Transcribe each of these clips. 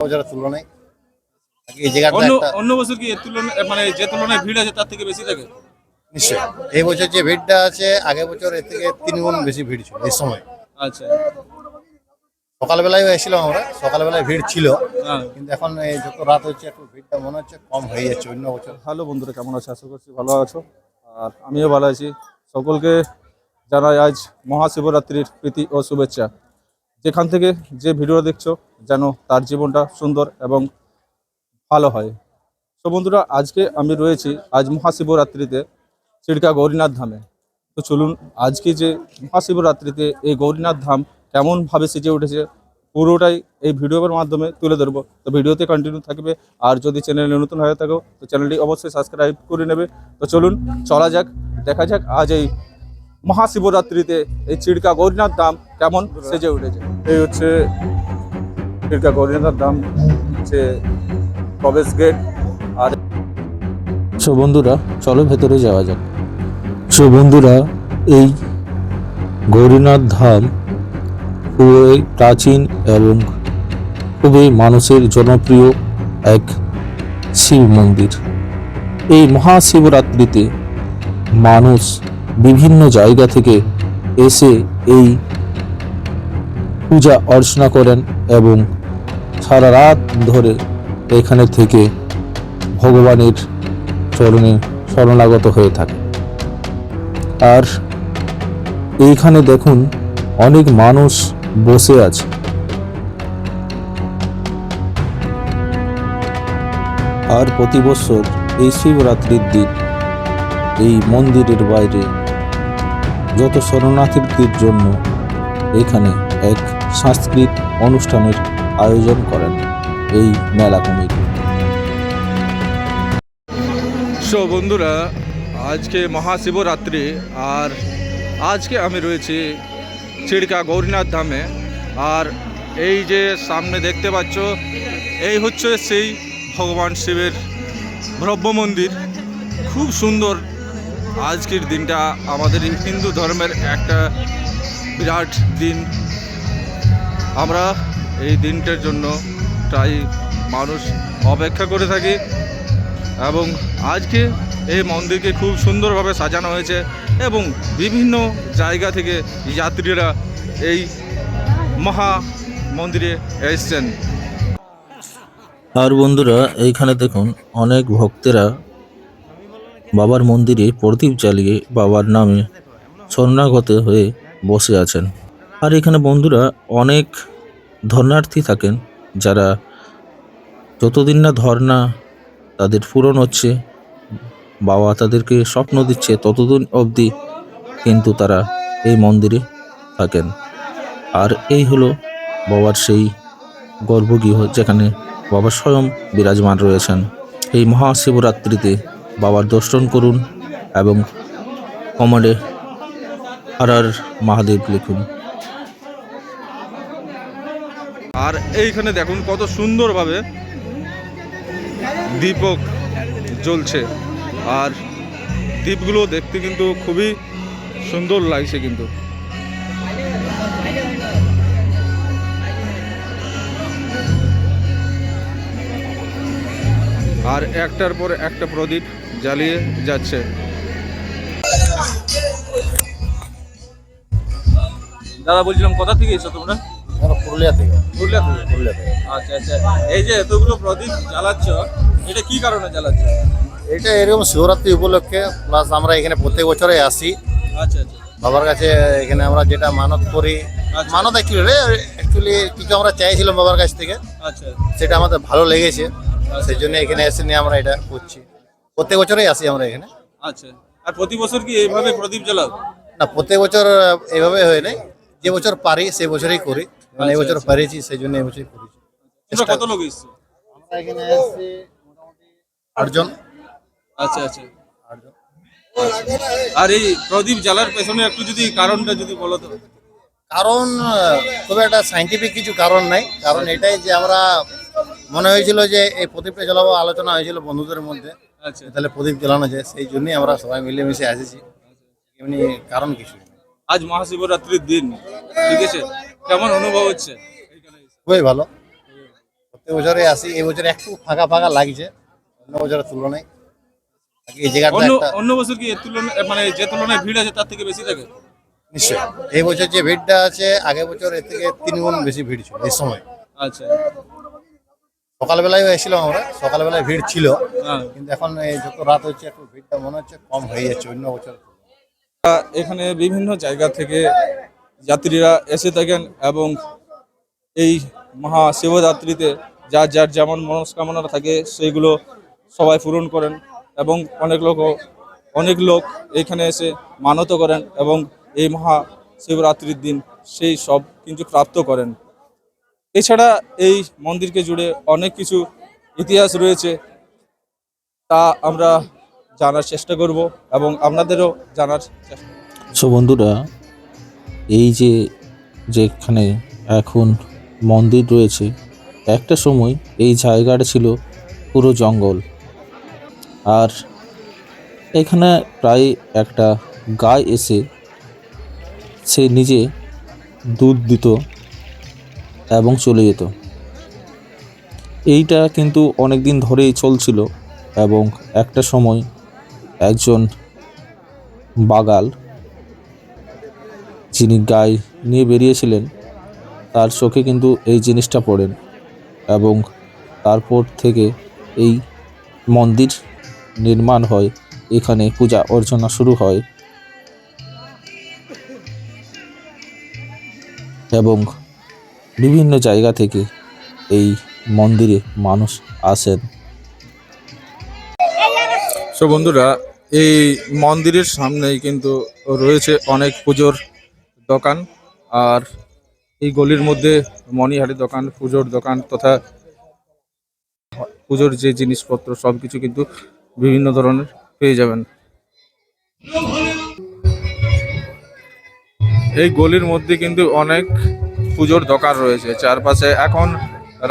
বছরের তুলনায়। এই জায়গাটা অন্য অন্য বছর কি এর তুলনায় মানে যে তুলনায় ভিড় আছে তার থেকে বেশি থাকে নিশ্চয় এই বছর যে ভিড়টা আছে আগের বছর এর থেকে তিন গুণ বেশি ভিড় ছিল এই সময়। আচ্ছা। সকালবেলায় এসেছিলাম আমরা সকালবেলায় ভিড় ছিল। হ্যাঁ। কিন্তু এখন এই যত রাত হচ্ছে একটু ভিড়টা মনে হচ্ছে কম হয়ে যাচ্ছে অন্য বছর। ভালো বন্ধুরা কেমন আছো? আশা করছি ভালো আছো। আর আমিও ভালো আছি। সকলকে জানাই আজ মহাশিবরাত্রির প্রীতি ও শুভেচ্ছা। যেখান থেকে যে ভিডিও দেখছ, যেন তার জীবনটা সুন্দর এবং ভালো হয়। তো বন্ধুরা, আজকে আমি রয়েছি আজ মহাশিবরাত্রিতে চিড়কা গৌরীনাথ ধামে। তো চলুন, আজকে যে মহাশিবরাত্রিতে এই গৌরীনাথ ধাম কেমনভাবে সেজে উঠেছে, পুরোটাই এই ভিডিওর মাধ্যমে তুলে ধরবো। তো ভিডিওতে কন্টিনিউ থাকবে, আর যদি চ্যানেলে নতুন হয়ে থাকো, তো চ্যানেলটি অবশ্যই সাবস্ক্রাইব করে নেবে। তো চলুন, চলা যাক, দেখা যাক আজ এই মহাশিবরাত্রিতে এই চিড়কা গৌরীনাথ ধাম কেমন সেজে উঠেছে। এই হচ্ছে চিড়কা গৌরীনাথ ধাম হচ্ছে প্রবেশ গেট আর সো বন্ধুরা, চলো ভেতরে যাওয়া যাক। সো বন্ধুরা, এই গৌরীনাথ ধাম খুবই প্রাচীন এবং খুবই মানুষের জনপ্রিয় এক শিব মন্দির। এই মহাশিবরাত্রিতে মানুষ বিভিন্ন জায়গা থেকে এসে এই পূজা অর্চনা করেন এবং সারা রাত ধরে এখানে থেকে ভগবানের চরণে শরণাগত হয়ে থাকে। আর এইখানে দেখুন অনেক মানুষ বসে আছে। আর প্রতি বছর এই শিবরাত্রির দিন এই মন্দিরের বাইরে যত শরণার্থীদের জন্য এখানে এক সাংস্কৃতিক অনুষ্ঠানের আয়োজন করেন এই মেলা কমিটি। সো বন্ধুরা, আজকে মহাশিবরাত্রি আর আজকে আমি রয়েছি চিড়কা গৌরীনাথ ধামে। আর এই যে সামনে দেখতে পাচ্ছ, এই হচ্ছে সেই ভগবান শিবের ব্রহ্ম মন্দির। খুব সুন্দর আজকের দিনটা। আমাদের হিন্দু ধর্মের একটা বিরাট দিন। আমরা এই দিনটার জন্য প্রায় মানুষ অপেক্ষা করে থাকি এবং আজকে এই মন্দিরকে খুব সুন্দরভাবে সাজানো হয়েছে এবং বিভিন্ন জায়গা থেকে যাত্রীরা এই মহা মন্দিরে এসছেন। আর বন্ধুরা, এইখানে দেখুন, অনেক ভক্তেরা বাবার মন্দিরে প্রদীপ জ্বালিয়ে বাবার নামে শরণাগত হয়ে বসে আছেন। আর এখানে বন্ধুরা অনেক ধর্নার্থী থাকেন যারা যতদিন না ধর্না তাদের পূরণ হচ্ছে, বাবা তাদেরকে স্বপ্ন দিচ্ছে, ততদিন অবধি কিন্তু তারা এই মন্দিরে থাকেন। আর এই হলো বাবার সেই গর্ভগৃহ যেখানে বাবা স্বয়ং বিরাজমান রয়েছেন। এই মহাশিবরাত্রিতে বাবার দর্শন করুন এবং কমেন্টে আর আর মহাদেব লিখুন। আর এইখানে দেখুন কত সুন্দরভাবে দীপক জ্বলছে। আর দ্বীপগুলো দেখতে কিন্তু খুবই সুন্দর লাগছে কিন্তু। আর একটার পর একটা প্রদীপ জ্বালিয়ে যাচ্ছে। দাদা, বলছিলাম, কোথা থেকে এসো তোমরা? পুরুলিয়া থেকে। পুরুলিয়া থেকে? পুরুলিয়া থেকে। আচ্ছা আচ্ছা। এই যে এতগুলো প্রদীপ জ্বালাচ্ছ এটা কি কারণে জ্বালাচ্ছ? এটা এরকম শিবরাত্রি উপলক্ষে প্লাস আমরা এখানে প্রত্যেক বছরে আসি। আচ্ছা আচ্ছা। বাবার কাছে এখানে আমরা যেটা মানত করি আচ্ছা। মানত অ্যাকচুয়ালি অ্যাকচুয়ালি কিছু আমরা চাইছিলাম বাবার কাছ থেকে। আচ্ছা। সেটা আমাদের ভালো লেগেছে। সেই জন্য এখানে এসে নিয়ে আমরা এটা করছি। প্রত্যেক বছরই আসি আমরা এখানে। আচ্ছা। আর প্রতি বছর কি এইভাবে প্রদীপ জ্বালাও? না প্রত্যেক বছর এইভাবে হয় নাই। যে বছর পারি সেই বছরই করি। মানে এবছর বছর পারিছি সেই জন্য এই বছরই করেছি কত লোক এসছো? আমরা এখানে এসেছি মোটামুটি আটজন। আচ্ছা আচ্ছা। আটজন আর এই প্রদীপ জ্বালার পেছনে একটু যদি কারণটা যদি বলো তো। কারণ খুব একটা সাইন্টিফিক কিছু কারণ নাই। কারণ এটাই যে আমরা মনে হয়েছিল যে এই প্রদীপটা জ্বালাবো আলোচনা হয়েছিল বন্ধুদের মধ্যে। আচ্ছা। তাহলে প্রদীপ জ্বালানো যায় সেই জন্যই আমরা সবাই মিলেমিশে এসেছি এমনি কারণ কিছু নেই। আজ মহাশিবরাত্রির দিন। ঠিক আছে? কেমন অনুভব হচ্ছে? খুবই ভালো। প্রত্যেক বছরে আসি। এই বছর একটু ফাঁকা ফাঁকা লাগছে। অন্য বছরের তুলনায়। এই জায়গাটা অন্য বছর কি এর তুলনায় মানে যে তুলনায় ভিড় আছে তার থেকে বেশি থাকে? নিশ্চয় এই বছর যে ভিড়টা আছে আগের বছর এর থেকে তিন গুণ বেশি ভিড় ছিল এই সময়। আচ্ছা। সকালবেলায় এসেছিলাম আমরা। সকালবেলায় ভিড় ছিল। হ্যাঁ। কিন্তু এখন এই যত রাত হচ্ছে একটু ভিড়টা মনে হচ্ছে কম হয়ে যাচ্ছে অন্য বছর। এখানে বিভিন্ন জায়গা থেকে যাত্রীরা এসে থাকেন এবং এই মহাশিবরাত্রিতে যার যার যেমন মনস্কামনা থাকে সেইগুলো সবাই পূরণ করেন এবং অনেক লোক অনেক লোক এখানে এসে মানত করেন এবং এই মহা শিবরাত্রির দিন সেই সব কিছু প্রাপ্ত করেন। এছাড়া এই মন্দিরকে জুড়ে অনেক কিছু ইতিহাস রয়েছে, তা আমরা জানার চেষ্টা করব এবং আপনাদেরও জানার চেষ্টা সো বন্ধুরা, এই যে যেখানে এখন মন্দির রয়েছে, একটা সময় এই জায়গাটা ছিল পুরো জঙ্গল। আর এখানে প্রায় একটা গায়ে এসে, সে নিজে দুধ দিত এবং চলে যেত। এইটা কিন্তু অনেক দিন ধরেই চলছিল এবং একটা সময় একজন বাগাল, যিনি গায়ে নিয়ে বেরিয়েছিলেন, তার চোখে কিন্তু এই জিনিসটা পড়েন এবং তারপর থেকে এই মন্দির নির্মাণ হয়, এখানে পূজা অর্চনা শুরু হয় এবং বিভিন্ন জায়গা থেকে এই মন্দিরে মানুষ আসেন। সো বন্ধুরা এই মন্দিরের সামনেই কিন্তু রয়েছে অনেক পুজোর দোকান। আর এই গলির মধ্যে মণিহারি দোকান, পুজোর দোকান তথা পুজোর যে জিনিসপত্র সব কিছু কিন্তু বিভিন্ন ধরনের পেয়ে যাবেন। এই গলির মধ্যে কিন্তু অনেক পুজোর দোকান রয়েছে। চারপাশে এখন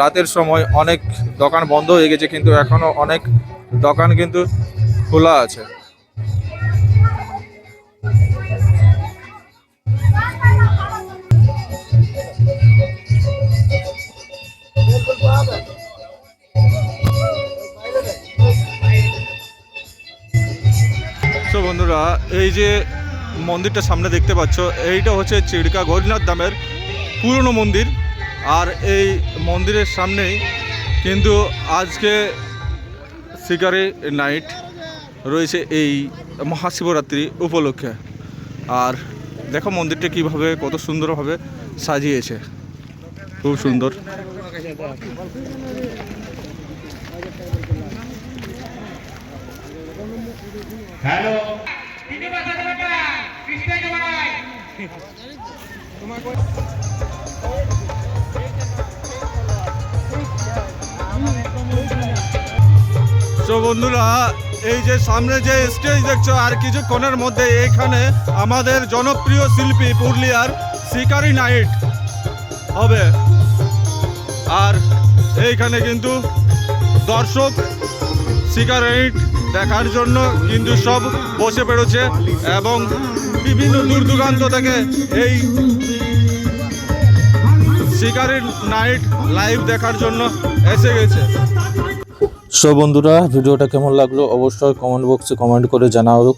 রাতের সময় অনেক দোকান বন্ধ হয়ে গেছে, কিন্তু এখনও অনেক দোকান কিন্তু খোলা আছে। এই যে মন্দিরটা সামনে দেখতে পাচ্ছ, এইটা হচ্ছে চিড়কা গৌরীনাথ ধামের পুরনো মন্দির। আর এই মন্দিরের সামনেই কিন্তু আজকে শিকারি নাইট রয়েছে এই মহাশিবরাত্রি উপলক্ষে। আর দেখো মন্দিরটা কীভাবে কত সুন্দরভাবে সাজিয়েছে। খুব সুন্দর। বন্ধুরা, এই যে সামনে যে স্টেজ দেখছ, আর কিছুক্ষণের মধ্যে এখানে আমাদের জনপ্রিয় শিল্পী পুরুলিয়ার শিকারি নাইট হবে। আর এইখানে কিন্তু দর্শক শিকার নাইট দেখার জন্য কিন্তু সব বসে পেরেছে এবং বিভিন্ন দূর দূরান্ত থেকে এই শিকারি নাইট লাইভ দেখার জন্য এসে গেছে। সো বন্ধুরা, ভিডিওটা কেমন লাগল অবশ্যই কমেন্ট বক্সে কমেন্ট করে জানাও।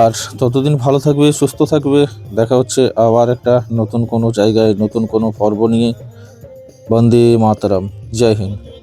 আর ততদিন ভালো থাকবে, সুস্থ থাকবে। দেখা হচ্ছে আবার একটা নতুন কোনো জায়গায়, নতুন কোনো পর্ব নিয়ে। বন্দে মাতারাম, জয় হিন্দ।